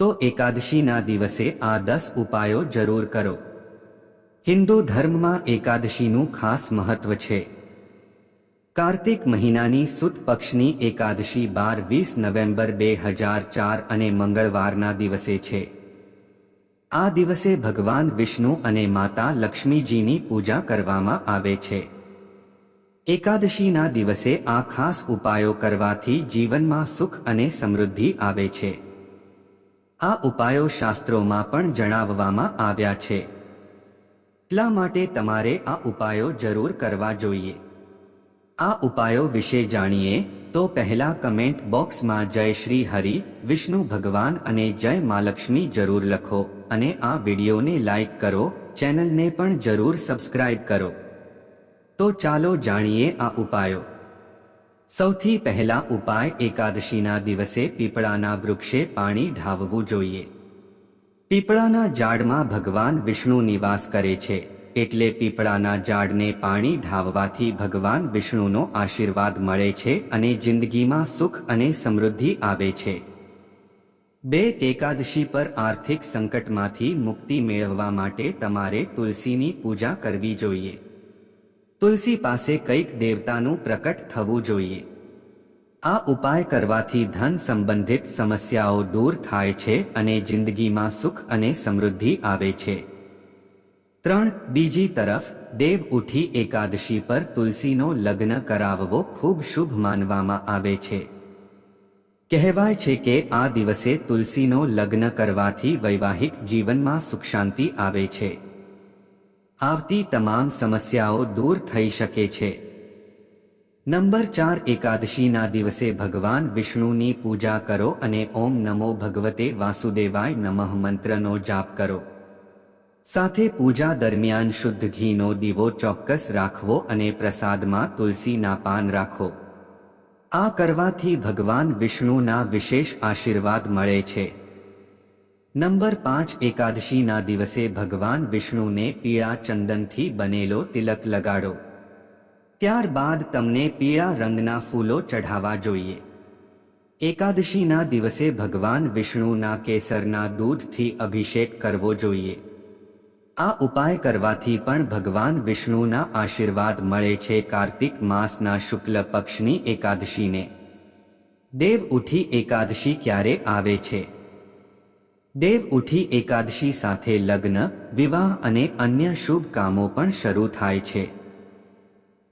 તો એકાદશીના દિવસે આ દસ ઉપાયો જરૂર કરો. હિન્દુ ધર્મમાં એકાદશીનું ખાસ મહત્વ છે. કાર્તિક મહિનાની સુદ પક્ષની એકાદશી બાર વીસ નવેમ્બર બે હજાર ચાર અને મંગળવારના દિવસે છે. આ દિવસે ભગવાન વિષ્ણુ અને માતા લક્ષ્મીજીની પૂજા કરવામાં આવે છે. એકાદશીના દિવસે આ ખાસ ઉપાયો કરવાથી જીવનમાં સુખ અને સમૃદ્ધિ આવે છે. આ ઉપાયો શાસ્ત્રોમાં પણ જણાવવામાં આવ્યા છે. એટલા માટે તમારે આ ઉપાયો જરૂર કરવા જોઈએ. આ ઉપાયો વિશે જાણીએ તો પહેલા કમેન્ટ બોક્સમાં જય શ્રી હરિ, વિષ્ણુ ભગવાન અને જય મહાલક્ષ્મી જરૂર લખો અને આ વિડીયોને લાઈક કરો, ચેનલને પણ જરૂર સબસ્ક્રાઇબ કરો. તો ચાલો જાણીએ આ ઉપાયો. સૌથી પહેલા ઉપાય એકાદશીના દિવસે પીપળાના વૃક્ષે પાણી ઢાવવું જોઈએ. પીપળાના ઝાડમાં ભગવાન વિષ્ણુ નિવાસ કરે છે, એટલે પીપળાના ઝાડને પાણી ઢાવવાથી ભગવાન વિષ્ણુનો આશીર્વાદ મળે છે અને જિંદગીમાં સુખ અને સમૃદ્ધિ આવે છે. બે એકાદશી પર આર્થિક સંકટમાંથી મુક્તિ મેળવવા માટે તમારે તુલસીની પૂજા કરવી જોઈએ. તુલસી પાસે કંઈક દેવતાનું પ્રકટ થવું જોઈએ. આ ઉપાય કરવાથી ધન સંબંધિત સમસ્યાઓ દૂર થાય છે અને જિંદગીમાં સુખ અને સમૃદ્ધિ આવે છે. ત્રણ, બીજી તરફ, દેવ ઉઠી એકાદશી પર તુલસીનો લગ્ન કરાવવો ખૂબ શુભ માનવામાં આવે છે. કહેવાય છે કે આ દિવસે તુલસીનો લગ્ન કરવાથી વૈવાહિક જીવનમાં સુખ શાંતિ આવે છે. આવતી તમામ સમસ્યાઓ દૂર થઈ શકે છે. નંબર ચાર એકાદશીના દિવસે ભગવાન વિષ્ણુની પૂજા કરો અને ઓમ નમો ભગવતે વાસુદેવાય નમઃ મંત્રનો જાપ કરો. સાથે પૂજા દરમિયાન શુદ્ધ ઘીનો દીવો ચોક્કસ રાખવો અને પ્રસાદમાં તુલસીના પાન રાખો. આ કરવાથી ભગવાન વિષ્ણુના વિશેષ આશીર્વાદ મળે છે. નંબર પાંચ એકાદશીના દિવસે ભગવાન વિષ્ણુને પીળા ચંદનથી બનેલો તિલક લગાડો. ત્યારબાદ તમને પીળા રંગના ફૂલો ચઢાવવા જોઈએ. એકાદશીના દિવસે ભગવાન વિષ્ણુના કેસરના દૂધથી અભિષેક કરવો જોઈએ. આ ઉપાય કરવાથી પણ ભગવાન વિષ્ણુના આશીર્વાદ મળે છે કાર્તિક માસના શુક્લ પક્ષની એકાદશીને. દેવ ઉઠી એકાદશી ક્યારે આવે છે? દેવ ઉઠી એકાદશી સાથે લગ્ન, વિવાહ અને અન્ય શુભ કામો પણ શરૂ થાય છે.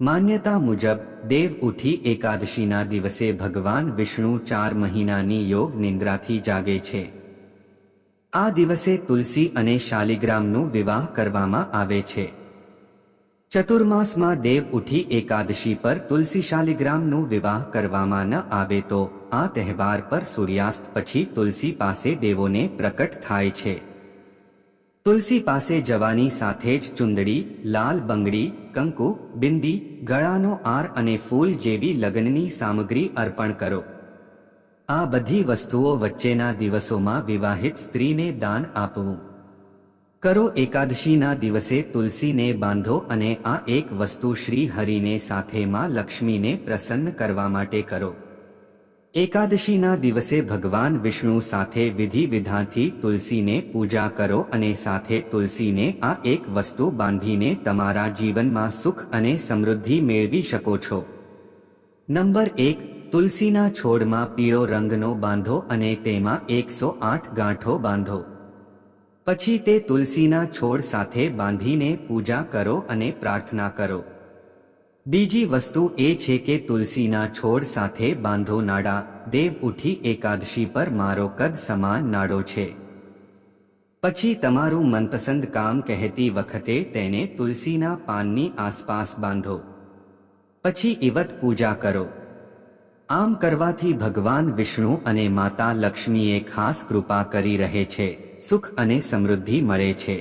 માન્યતા મુજબ, દેવ ઉઠી એકાદશીના દિવસે ભગવાન વિષ્ણુ ચાર મહિનાની યોગ નિંદ્રાથી જાગે છે. આ દિવસે તુલસી અને શાલિગ્રામનું વિવાહ કરવામાં આવે છે. ચતુર્માસમાં દેવ ઉઠી એકાદશી પર તુલસી શાલિગ્રામનો વિવાહ કરવામાં ન આવે તો આ તહેવાર પર સૂર્યાસ્ત પછી તુલસી પાસે દેવોને પ્રકટ થાય છે. તુલસી પાસે જવાની સાથે જ ચુંદડી, લાલ બંગડી, કંકુ, બિંદી, ગળાનો આર અને ફૂલ જેવી લગ્નની સામગ્રી અર્પણ કરો. આ બધી વસ્તુઓ વચ્ચેના દિવસોમાં વિવાહિત સ્ત્રીને દાન આપવું. કરો એકાદશીના દિવસે તુલસીને બાંધો અને આ એક વસ્તુ શ્રી હરિને સાથે માં લક્ષ્મીને પ્રસન્ન કરવા માટે કરો. એકાદશીના દિવસે ભગવાન વિષ્ણુ સાથે વિધિ વિધાનથી તુલસીને પૂજા કરો અને સાથે તુલસીને આ એક વસ્તુ બાંધીને તમારા જીવનમાં સુખ અને સમૃદ્ધિ મેળવી શકો છો. નંબર એક, તુલસીના છોડમાં પીળો રંગનો બાંધો અને તેમાં એકસો આઠ ગાંઠો બાંધો. પછી તે તુલસીના છોડ સાથે બાંધીને પૂજા કરો અને પ્રાર્થના કરો. બીજી વસ્તુ એ છે કે તુલસીના છોડ સાથે બાંધો નાડા, દેવ ઉઠી એકાદશી પર મારો કદ સમાન નાડો છે. પછી તમારું મનપસંદ કામ કહેતી વખતે તેને તુલસીના પાનની આસપાસ બાંધો. પછી ઇવત પૂજા કરો. આમ કરવાથી ભગવાન વિષ્ણુ અને માતા લક્ષ્મીએ ખાસ કૃપા કરી રહે છે, સુખ અને સમૃદ્ધિ મળે છે.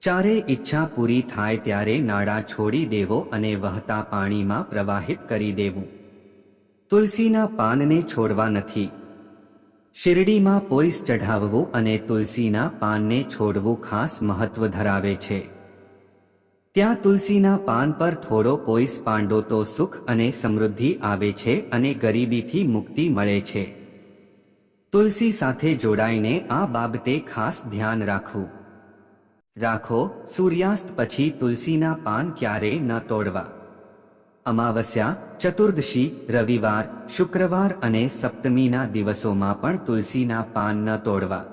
ચારે ઈચ્છા પૂરી થાય ત્યારે નાડા છોડી દેવો અને વહતા પાણીમાં પ્રવાહિત કરી દેવું. તુલસીના પાનને છોડવા નથી. શિરડીમાં પોઈસ ચઢાવવું અને તુલસીના પાનને છોડવું ખાસ મહત્વ ધરાવે છે. ત્યાં તુલસીના પાન પર થોડો પોઈસ પાંડો તો સુખ અને સમૃદ્ધિ આવે છે અને ગરીબીથી મુક્તિ મળે છે. તુલસી સાથે જોડાઈને આ બાબતે ખાસ ધ્યાન રાખવું. રાખો, સૂર્યાસ્ત પછી તુલસીના પાન ક્યારે ન તોડવા. અમાવસ્યા, ચતુર્દશી, રવિવાર, શુક્રવાર અને સપ્તમીના દિવસોમાં પણ તુલસીના પાન ન તોડવા.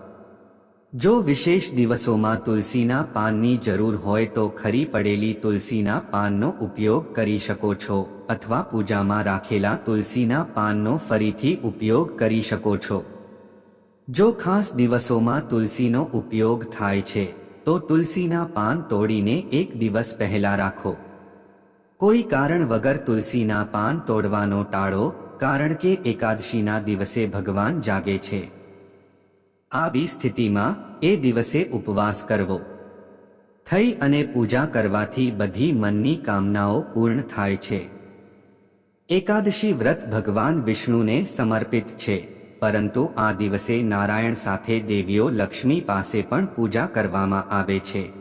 જો વિશેષ દિવસોમાં તુલસીના પાનની જરૂર હોય તો ખરી પડેલી તુલસીના પાનનો ઉપયોગ કરી શકો છો, અથવા પૂજામાં રાખેલા તુલસીના પાનનો ફરીથી ઉપયોગ કરી શકો છો. જો ખાસ દિવસોમાં તુલસીનો ઉપયોગ થાય છે, તો તુલસીના પાન તોડીને એક દિવસ પહેલા રાખો. કોઈ કારણ વગર તુલસીના પાન તોડવાનો ટાળો, કારણ કે એકાદશીના દિવસે ભગવાન જાગે છે. આવી સ્થિતિમાં એ દિવસે ઉપવાસ કરવો. થઈ અને પૂજા કરવાથી બધી મનની કામનાઓ પૂર્ણ થાય છે. એકાદશી વ્રત ભગવાન વિષ્ણુને સમર્પિત છે, પરંતુ આ દિવસે નારાયણ સાથે દેવીઓ લક્ષ્મી પાસે પણ પૂજા કરવામાં આવે છે.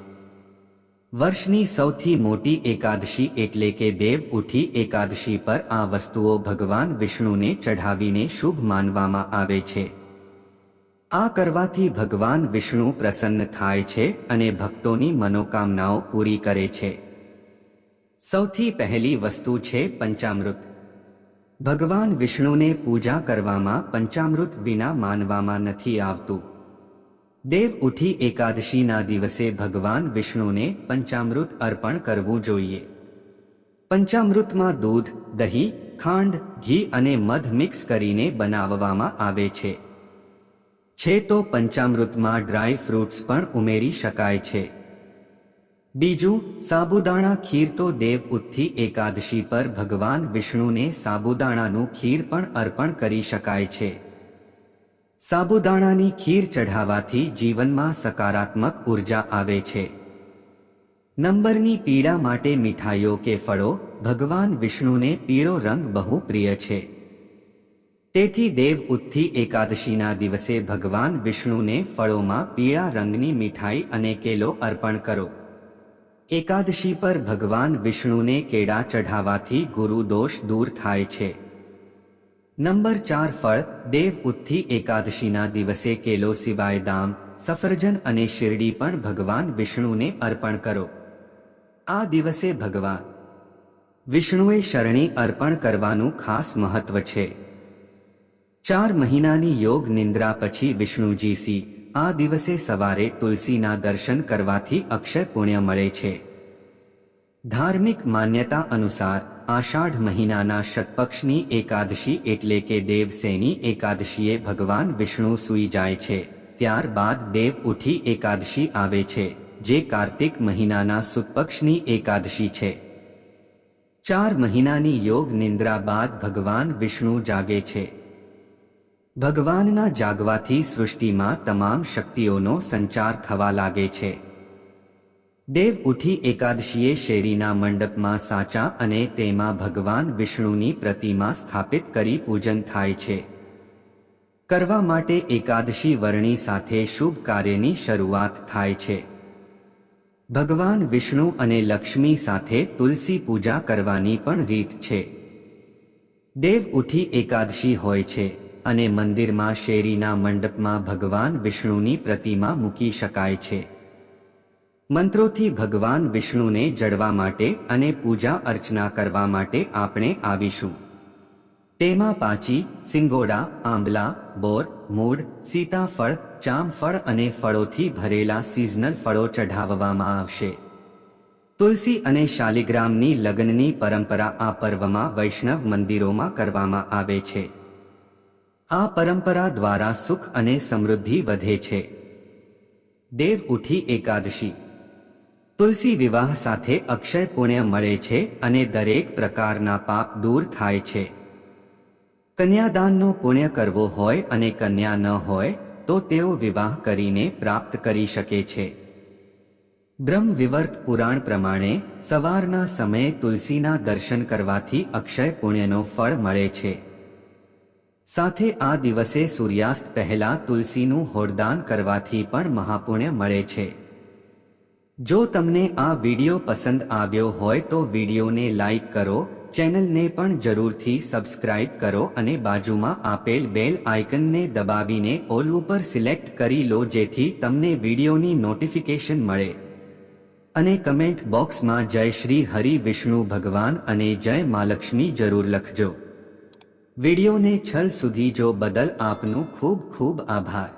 વર્ષની સૌથી મોટી એકાદશી એટલે કે દેવ ઉઠી એકાદશી પર આ વસ્તુઓ ભગવાન વિષ્ણુને ચઢાવીને શુભ માનવામાં આવે છે. આ કરવાથી ભગવાન વિષ્ણુ પ્રસન્ન થાય છે અને ભક્તોની મનોકામનાઓ પૂરી કરે છે. સૌથી પહેલી વસ્તુ છે પંચામૃત. ભગવાન વિષ્ણુને પૂજા કરવામાં પંચામૃત વિના માનવામાં નથી આવતું. દેવ ઉઠી એકાદશીના દિવસે ભગવાન વિષ્ણુને પંચામૃત અર્પણ કરવું જોઈએ. પંચામૃતમાં દૂધ, દહીં, ખાંડ, ઘી અને મધ મિક્સ કરીને બનાવવામાં આવે છે. છે તો પંચામૃતમાં ડ્રાય ફ્રૂટ્સ પણ ઉમેરી શકાય છે. બીજું, સાબુદાણા ખીર તો દેવ ઉત્થી એકાદશી પર ભગવાન વિષ્ણુને સાબુદાણાનું ખીર પણ અર્પણ કરી શકાય છે. સાબુદાણાની ખીર ચઢાવવાથી જીવનમાં સકારાત્મક ઊર્જા આવે છે. નંબરની પીડા માટે મીઠાઈઓ કે ફળો ભગવાન વિષ્ણુને પીળો રંગ બહુ પ્રિય છે. તેથી દેવ ઉત્થી એકાદશીના દિવસે ભગવાન વિષ્ણુને ફળોમાં પીળા રંગની મીઠાઈ અને કેલો અર્પણ કરો. એકાદશી પર ભગવાન વિષ્ણુને કેળા ચઢાવવાથી ગુરુ દોષ દૂર થાય છે. નંબર ચાર ફળ, દેવ ઉત્થી એકાદશીના દિવસે કેલો સિવાય દામ, સફરજન અને શિરડી પણ ભગવાન વિષ્ણુને અર્પણ કરો. આ દિવસે ભગવાન વિષ્ણુએ શરણી અર્પણ કરવાનું ખાસ મહત્વ છે. ચાર મહિનાની યોગ નિંદ્રા પછી વિષ્ણુજીસી, આ દિવસે સવારે તુલસીના દર્શન કરવાથી અક્ષય પુણ્ય મળે છે. ધાર્મિક માન્યતા અનુસાર, આષાઢ મહિનાના શતપક્ષની એકાદશી એટલે કે દેવસેની એકાદશીએ ભગવાન વિષ્ણુ સૂઈ જાય છે. ત્યારબાદ દેવ ઉઠી એકાદશી આવે છે, જે કાર્તિક મહિનાના સુપક્ષની એકાદશી છે. ચાર મહિનાની યોગ નિંદ્રા બાદ ભગવાન વિષ્ણુ જાગે છે. ભગવાનના જાગવાથી સૃષ્ટિમાં તમામ શક્તિઓનો સંચાર થવા લાગે છે. દેવ ઉઠી એકાદશીએ શેરીના મંડપમાં સાચા અને તેમાં ભગવાન વિષ્ણુની પ્રતિમા સ્થાપિત કરી પૂજન થાય છે. કરવા માટે એકાદશી વર્ણી સાથે શુભ કાર્યની શરૂઆત થાય છે. ભગવાન વિષ્ણુ અને લક્ષ્મી સાથે તુલસી પૂજા કરવાની પણ રીત છે. દેવ ઉઠી એકાદશી હોય છે. અને મંદિરમાં શેરીના મંડપમાં ભગવાન વિષ્ણુની પ્રતિમા મૂકી શકાય છે. મંત્રોથી ભગવાન વિષ્ણુને જડવા માટે અને પૂજા અર્ચના કરવા માટે આપણે આવીશું. તેમાં પાચી, સિંગોડા, આંબલા, બોર, મૂળ, સીતાફળ, ચામફળ અને ફળોથી ભરેલા સિઝનલ ફળો ચઢાવવામાં આવશે. તુલસી અને શાલિગ્રામની લગ્નની પરંપરા આ પર્વમાં વૈષ્ણવ મંદિરોમાં કરવામાં આવે છે. આ પરંપરા દ્વારા સુખ અને સમૃદ્ધિ વધે છે. દેવ ઉઠી એકાદશી. તુલસી વિવાહ સાથે અક્ષય પુણ્ય મળે છે અને દરેક પ્રકારના પાપ દૂર થાય છે. કન્યાદાનનો પુણ્ય કરવો હોય અને કન્યા ન હોય, તો તેઓ વિવાહ કરીને પ્રાપ્ત કરી શકે છે. બ્રહ્મ વિવર્ત પુરાણ પ્રમાણે, સવારના સમયે તુલસીના દર્શન કરવાથી અક્ષય પુણ્યનો ફળ મળે છે. સાથે આ દિવસે સૂર્યાસ્ત પહેલા તુલસીનું હોરદાન કરવાથી પણ મહાપુણ્ય મળે છે. જો તમને આ વિડિયો પસંદ આવ્યો હોય તો વિડિયોને લાઈક કરો, ચેનલને પણ જરૂરથી સબસ્ક્રાઇબ કરો અને બાજુમાં આપેલ બેલ આઇકનને દબાવીને ઓલ ઉપર સિલેક્ટ કરી લો જેથી તમને વિડીયોની નોટિફિકેશન મળે. અને કમેન્ટ બોક્સમાં જય શ્રી હરિ વિષ્ણુ ભગવાન અને જય મહાલક્ષ્મી જરૂર લખજો. વિડીયોને છલ સુધી જો બદલ આપનું ખૂબ ખૂબ આભાર.